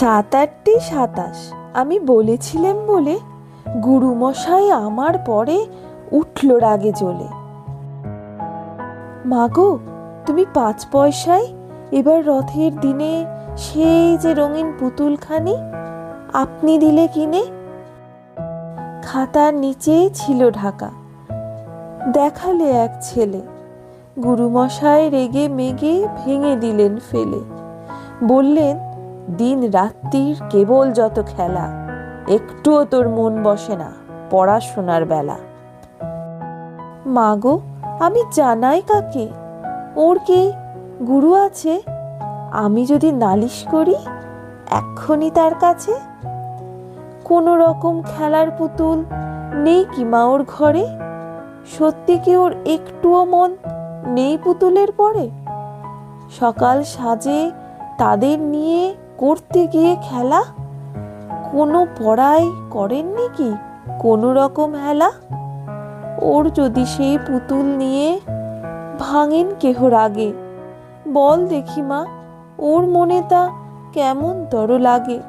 সাত আটটি সাতাশ। আমি বলেছিলাম বলে গুরুমশাই আমার পরে উঠল রাগে জ্বলে। মাগো তুমি পাঁচ পয়সায় এবার রথের দিনে সেই যে রঙিন পুতুলখানি আপনি দিলে কিনে? খাতার নিচে ছিল ঢাকা। দেখালে এক ছেলে। গুরুমশাই রেগে মেগে ভেঙে দিলেন ফেলে। বললেন দিন রাত্রির কেবল যত খেলা, একটুও তোর মন বসে না পড়াশোনার বেলা। মাগো আমি জানাই কাকে? ওর কি গুরু আছে? আমি যদি নালিশ করি, এক্ষুনি তার কাছে? কোনো রকম খেলার পুতুল নেই কি মা ওর ঘরে? সত্যি কি ওর একটুও মন নেই পুতুলের পরে? সকাল সাজে তাদের নিয়ে করতে গিয়ে খেলা? কোনো পড়াই করেননি কি? কোনো রকম হেলা? ওর যদি সেই পুতুল নিয়ে ভাঙেন কেহ রাগে? বল দেখি মা, ওর মনে তা কেমন তর লাগে?